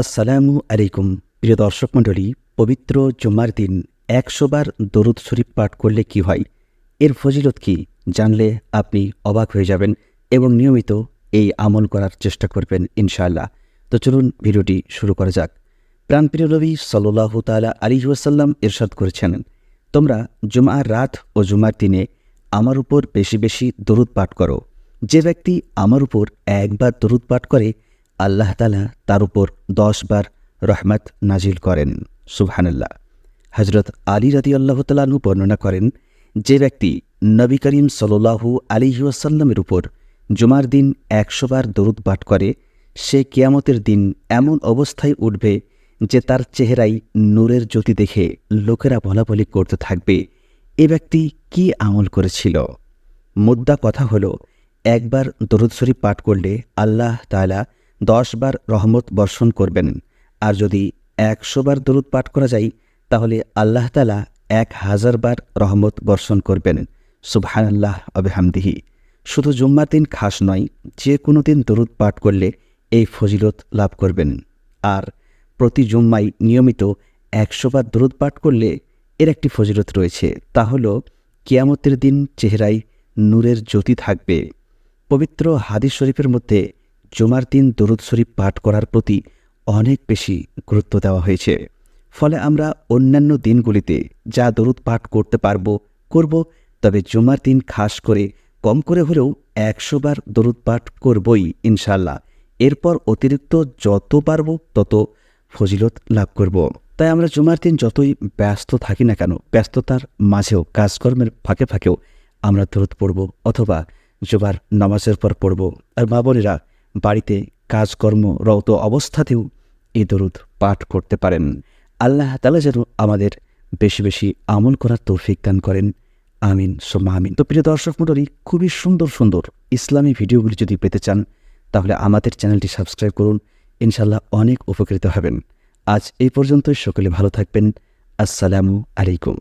আসসালামু আলাইকুম, প্রিয় দর্শক মণ্ডলী, পবিত্র জুম্মার দিন একশোবার দরুদ শরীফ পাঠ করলে কি হয়? এর ফজিলত কি জানলে আপনি অবাক হয়ে যাবেন এবং নিয়মিত এই আমল করার চেষ্টা করবেন, ইনশাআল্লাহ। তো চলুন ভিডিওটি শুরু করা যাক। প্রাণপ্রিয় নবী সাল্লাহ তালা আলী ওয়াসাল্লাম ইরশাদ করেছেন, তোমরা জুমার রাত ও জুমার দিনে আমার উপর বেশি বেশি দরুদ পাঠ করো। যে ব্যক্তি আমার উপর একবার দরুদ পাঠ করে আল্লাহ তালা তার উপর দশ বার রহমত নাজিল করেন, সুবহানাল্লাহ। হজরত আলী রাদি আল্লাহ তালু বর্ণনা করেন, যে ব্যক্তি নবী করিম সাল্লাহু আলিহাসাল্লামের উপর জুমার দিন একশোবার দরুদ পাঠ করে, সে কিয়ামতের দিন এমন অবস্থায় উঠবে যে তার চেহারায় নূরের জ্যোতি দেখে লোকেরা বলাবলি করতে থাকবে, এ ব্যক্তি কি আমল করেছিল? মুদ্রা কথা হলো, একবার দরুদ শরীফ পাঠ করলে আল্লাহ তাআলা দশ বার রহমত বর্ষণ করবেন। আর যদি একশো বার দরুদ পাঠ করা যায়, তাহলে আল্লাহ তালা এক হাজার বার রহমত বর্ষণ করবেন। সুবহান আল্লাহ আবহামদিহি শুধু জুম্মার দিন খাস নয়, যে কোনো দিন দরুদ পাঠ করলে এই ফজিলত লাভ করবেন। আর প্রতি জুম্মাই নিয়মিত একশো বার দরুদ পাঠ করলে এর একটি ফজিলত রয়েছে, তা হল কিয়ামতের দিন চেহারায় নূরের জ্যোতি থাকবে। পবিত্র হাদিস শরীফের মধ্যে জুমার দিন দরুদ শরীফ পাঠ করার প্রতি অনেক বেশি গুরুত্ব দেওয়া হয়েছে। ফলে আমরা অন্যান্য দিনগুলিতে যা দরুদ পাঠ করতে পারব, করব, তবে জুমার দিন খাস করে কম করে হলেও একশো বার দরুদ পাঠ করবই ইনশাল্লাহ এরপর অতিরিক্ত যত পারব তত ফজিলত লাভ করব। তাই আমরা জুমার দিন যতই ব্যস্ত থাকি না কেন, ব্যস্ততার মাঝেও, কাজকর্মের ফাঁকে ফাঁকেও আমরা দরুদ পড়ব অথবা জুমার নামাজের পর পড়ব। আর মা বোনেরা বাড়িতে কাজকর্ম কাজকর্মরত অবস্থাতেও এই দরুদ পাঠ করতে পারেন। আল্লাহ তালা যেন আমাদের বেশি বেশি আমল করার তৌফিক দান করেন। আমিন, সোম্মা আমিন। তো প্রিয় দর্শক মণ্ডলী, খুবই সুন্দর সুন্দর ইসলামী ভিডিওগুলি যদি পেতে চান, তাহলে আমাদের চ্যানেলটি সাবস্ক্রাইব করুন। ইনশাল্লাহ অনেক উপকৃত হবেন। আজ এই পর্যন্তই। সকলে ভালো থাকবেন। আসসালামু আলাইকুম।